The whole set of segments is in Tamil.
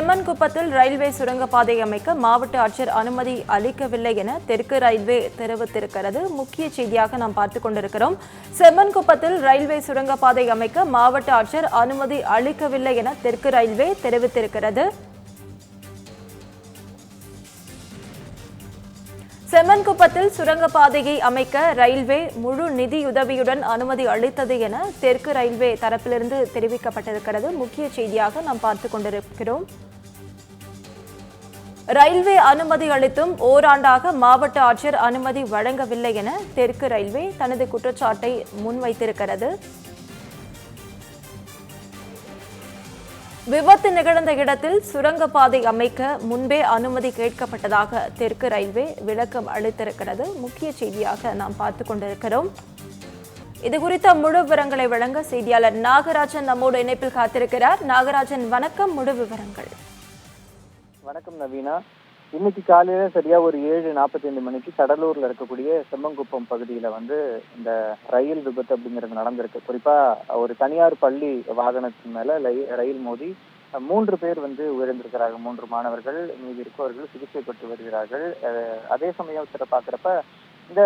செம்மன்குப்பத்தில் ரயில்வே சுரங்கப்பாதை அமைக்க மாவட்ட ஆட்சியர் அனுமதி அளிக்கவில்லை என தெற்கு ரயில்வே தெரிவித்திருக்கிறது. முக்கிய செய்தியாக நாம் பார்த்துக் கொண்டிருக்கிறோம். செம்மன்குப்பத்தில் ரயில்வே சுரங்கப்பாதை அமைக்க மாவட்ட ஆட்சியர் அனுமதி அளிக்கவில்லை என தெற்கு ரயில்வே தெரிவித்திருக்கிறது. செம்மன்குப்பத்தில் சுரங்கப்பாதையை அமைக்க ரயில்வே முழு நிதியுதவியுடன் அனுமதி அளித்தது என தெற்கு ரயில்வே தரப்பிலிருந்து தெரிவிக்கப்பட்டிருக்கிறது. முக்கிய செய்தியாக நாம் பார்த்துக் கொண்டிருக்கிறோம். ரயில்வே அனுமதி அளித்தும் ஓராண்டாக மாவட்ட ஆட்சியர் அனுமதி வழங்கவில்லை என தெற்கு ரயில்வே தனது குற்றச்சாட்டை முன்வைத்திருக்கிறது. விபத்து நிகழ்ந்த இடத்தில் சுரங்கப்பாதை அமைக்க முன்பே அனுமதி கேட்கப்பட்டதாக தெற்கு ரயில்வே விளக்கம் அளித்திருக்கிறது. முக்கிய செய்தியாக நாம் பார்த்து கொண்டிருக்கிறோம். இது குறித்த முழு விவரங்களை வழங்க செய்தியாளர் நாகராஜன் நம்மோடு இணைப்பில் காத்திருக்கிறார். நாகராஜன் வணக்கம். முழு விவரங்கள். வணக்கம் நவீனா. இன்னைக்கு காலையில சரியா ஒரு ஏழு நாற்பத்தைந்து மணிக்கு கடலூர்ல இருக்கக்கூடிய செம்மங்குப்பம் பகுதியில வந்து இந்த ரயில் விபத்து அப்படிங்கிறது நடந்திருக்கு. குறிப்பா ஒரு தனியார் பள்ளி வாகனத்தின் மேல ரயில் மோதி மூன்று பேர் வந்து உயிரிழந்திருக்கிறார்கள் மூன்று மாணவர்கள் மீதி இருக்கவர்கள் சிகிச்சை பெற்று வருகிறார்கள் அதே அதே சமயத்துல பாக்குறப்ப இந்த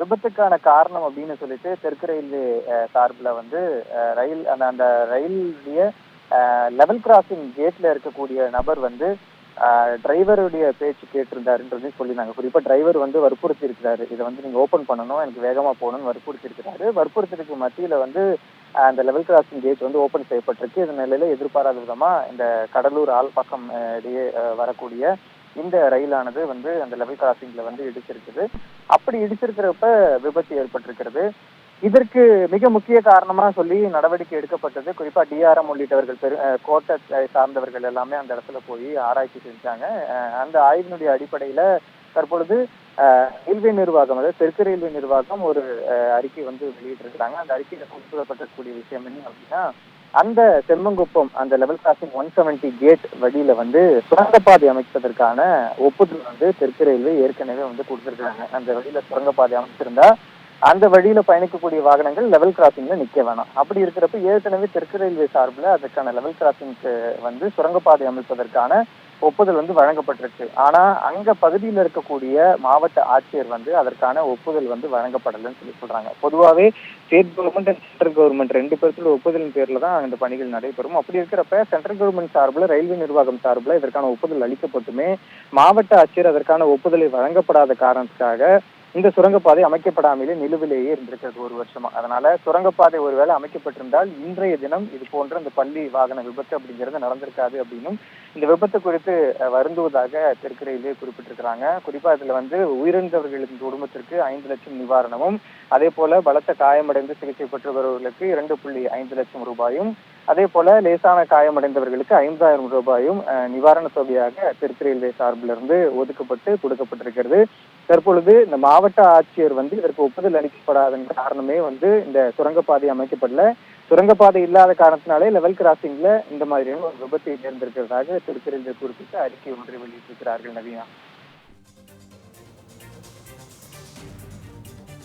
விபத்துக்கான காரணம் அப்படின்னு சொல்லிட்டு தெற்கு ரயில்வே சார்பில் வந்து ரயில் அந்த அந்த ரயிலுடைய லெவல் கிராசிங் கேட்ல இருக்கக்கூடிய நபர் வந்து டிரைவருடைய பேச்சு கேட்டிருந்தாருன்றதையும் சொல்லியிருந்தாங்க குறிப்பா டிரைவர் வந்து வற்புறுத்தி இருக்கிறாரு இதை வந்து நீங்க ஓபன் பண்ணணும் எனக்கு வேகமா போகணும்னு வற்புறுத்தி இருக்கிறாரு வற்புறுத்தலுக்கு மத்தியில வந்து அந்த லெவல் கிராசிங் கேட் வந்து ஓபன் செய்யப்பட்டிருக்கு. இந்த நிலையில எதிர்பாராத விதமா இந்த கடலூர் ஆள்பாக்கம் இடையே வரக்கூடிய இந்த ரயிலானது வந்து அந்த லெவல் கிராசிங்ல வந்து இடிச்சிருக்குது. அப்படி இடிச்சிருக்கிறப்ப விபத்து ஏற்பட்டிருக்கிறது. இதற்கு மிக முக்கிய காரணமா சொல்லி நடவடிக்கை எடுக்கப்பட்டது. குறிப்பா டிஆர்எம் உள்ளிட்டவர்கள் பெரு கோட்டை சார்ந்தவர்கள் எல்லாமே அந்த இடத்துல போய் ஆராய்ச்சி செஞ்சாங்க. அந்த ஆய்வினுடைய அடிப்படையில தற்பொழுது ரயில்வே நிர்வாகம் அதாவது தெற்கு ரயில்வே நிர்வாகம் ஒரு அறிக்கை வந்து வெளியிட்டிருக்கிறாங்க. அந்த அறிக்கையில குறிப்பிடப்பட்டிருக்கக்கூடிய விஷயம் என்ன அப்படின்னா அந்த செம்மங்குப்பம் அந்த level crossing one seventy gate வழியில வந்து சுரங்கப்பாதை அமைப்பதற்கான ஒப்புதல் வந்து தெற்கு ரயில்வே ஏற்கனவே வந்து கொடுத்துருக்காங்க அந்த வழியில சுரங்கப்பாதை அமைச்சிருந்தா அந்த வழியில பயணிக்கக்கூடிய வாகனங்கள் லெவல் கிராசிங்ல நிக்க வேணாம். அப்படி இருக்கிறப்ப ஏற்கனவே தெற்கு ரயில்வே சார்பில் அதுக்கான லெவல் கிராசிங்க்கு வந்து சுரங்கப்பாதை அமைப்பதற்கான ஒப்புதல் வந்து வழங்கப்பட்டிருக்கு. ஆனா அங்க பகுதியில் இருக்கக்கூடிய மாவட்ட ஆட்சியர் வந்து அதற்கான ஒப்புதல் வந்து வழங்கப்படலைன்னு சொல்லி சொல்றாங்க. பொதுவாகவே state government and central government ரெண்டு பேர்த்தோட ஒப்புதலின் பேர்ல தான் இந்த பணிகள் நடைபெறும். அப்படி இருக்கிறப்ப சென்ட்ரல் கவர்மெண்ட் சார்பில் ரயில்வே நிர்வாகம் சார்பில் இதற்கான ஒப்புதல் அளிக்கப்பட்டுமே மாவட்ட ஆட்சியர் அதற்கான ஒப்புதலை வழங்கப்படாத காரணத்துக்காக இந்த சுரங்கப்பாதை அமைக்கப்படாமலே நிலுவிலேயே இருந்திருக்கிறது ஒரு வருஷமா. அதனால சுரங்கப்பாதை ஒருவேளை அமைக்கப்பட்டிருந்தால் இன்றைய தினம் இது போன்ற இந்த பள்ளி வாகன விபத்து அப்படிங்கிறது நடந்திருக்காது அப்படின்னும் இந்த விபத்து குறித்து வருந்துவதாக தெற்கு ரயில்வே குறிப்பிட்டிருக்கிறாங்க. குறிப்பா இதுல வந்து உயிரிழந்தவர்களின் குடும்பத்திற்கு ஐந்து லட்சம் நிவாரணமும் அதே போல பலத்த காயமடைந்து சிகிச்சை பெற்று வருபவர்களுக்கு இரண்டு புள்ளி ஐந்து லட்சம் ரூபாயும் அதே போல லேசான காயமடைந்தவர்களுக்கு ஐந்தாயிரம் ரூபாயும் நிவாரண தொகையாக தெற்கு ரயில்வே சார்பிலிருந்து ஒதுக்கப்பட்டு கொடுக்கப்பட்டிருக்கிறது. தற்பொழுது இந்த மாவட்ட ஆட்சியர் வந்து இதற்கு ஒப்புதல் அளிக்கப்படாதன் காரணமே வந்து இந்த சுரங்கப்பாதை அமைக்கப்படல. சுரங்கப்பாதை இல்லாத காரணத்தினாலே லெவல் கிராசிங்ல இந்த மாதிரியான ஒரு விபத்து நேர்ந்திருக்கிறதாக தெற்கு குறிப்பிட்டு அறிக்கை ஒன்றை வெளியிட்டிருக்கிறார்கள் நவீனா.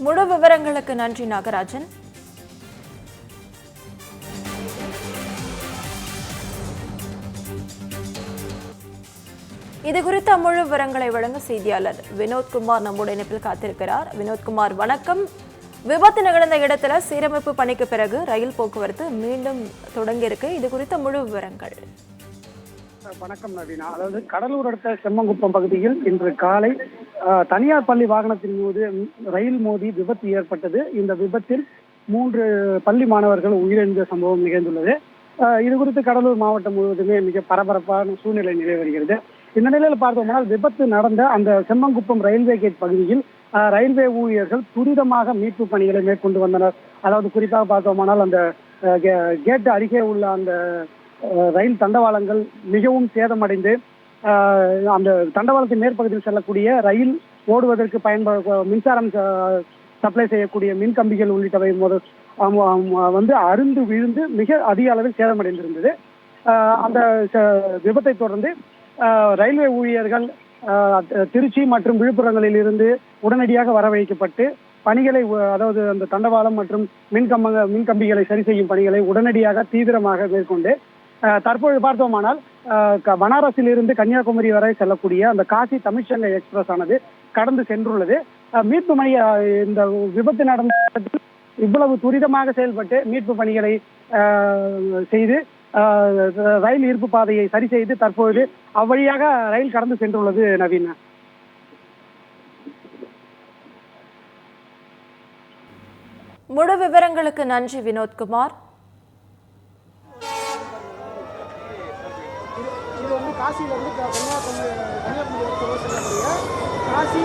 முழு விவரங்களுக்கு நன்றி நாகராஜன். இது குறித்த முழு விவரங்களை வழங்க செய்தியாளர் வினோத்குமார் நம்முடைய இணைப்பில் காத்திருக்கிறார். வினோத்குமார் வணக்கம். விபத்து நிகழ்ந்த இடத்துல சீரமைப்பு பணிக்கு பிறகு ரயில் போக்குவரத்து மீண்டும் தொடங்கியிருக்கு. இது குறித்த முழு விவரங்கள். வணக்கம் நவீனா. அதாவது கடலூர் அடுத்த செம்மங்குப்பம் பகுதியில் இன்று காலை தனியார் பள்ளி வாகனத்தின் மீது ரயில் மோதி விபத்து ஏற்பட்டது. இந்த விபத்தில் மூன்று பள்ளி மாணவர்கள் உயிரிழந்த சம்பவம் நிகழ்ந்துள்ளது. இது குறித்து கடலூர் மாவட்டம் முழுவதுமே மிக பரபரப்பான சூழ்நிலை நிலை வருகிறது. இந்த நிலையில் பார்த்தோம்னால் விபத்து நடந்த அந்த செம்மங்குப்பம் ரயில்வே கேட் பகுதியில் அஹ், ரயில்வே ஊழியர்கள் துரிதமாக மீட்பு பணிகளை மேற்கொண்டு வந்தனர். அதாவது குறிப்பாக பார்த்தோமானால் அந்த கே- கேட் அருகே உள்ள அந்த அஹ், ரயில் தண்டவாளங்கள் மிகவும் சேதமடைந்து அந்த தண்டவாளத்தின் மேற்பகுதியில் செல்லக்கூடிய ரயில் ஓடுவதற்கு பயன்பட மின்சாரம் சப்ளை செய்யக்கூடிய மின் கம்பிகள் உள்ளிட்டவை முத- வந்து அருந்து விழுந்து மிக அதிக அளவில் சேதமடைந்திருந்தது. அந்த விபத்தை தொடர்ந்து ரயில்வே ஊழியர்கள் திருச்சி மற்றும் விழுப்புரங்களில் இருந்து உடனடியாக வரவழைக்கப்பட்டு பணிகளை அதாவது அந்த தண்டவாளம் மற்றும் மின் மின்கம்பிகளை மின் கம்பிகளை சரி செய்யும் பணிகளை உடனடியாக தீவிரமாக மேற்கொண்டு தற்போது பார்த்தோமானால் பனாரஸில் இருந்து கன்னியாகுமரி வரை செல்லக்கூடிய அந்த காசி தமிழ்ச்சங்க எக்ஸ்பிரஸ் ஆனது கடந்து சென்றுள்ளது. மீட்பு பணி இந்த விபத்து நடந்த இவ்வளவு துரிதமாக செயல்பட்டு மீட்பு பணிகளை செய்து ரயில் ஈர்ப்பு பாதையை சரி செய்து தற்போது அவ்வழியாக ரயில் கடந்து சென்றுள்ளது நவீன. முழு விவரங்களுக்கு நன்றி வினோத்குமார். இது வந்து காசியிலிருந்து கன்னியாகுமரி கன்னியாகுமரி காசி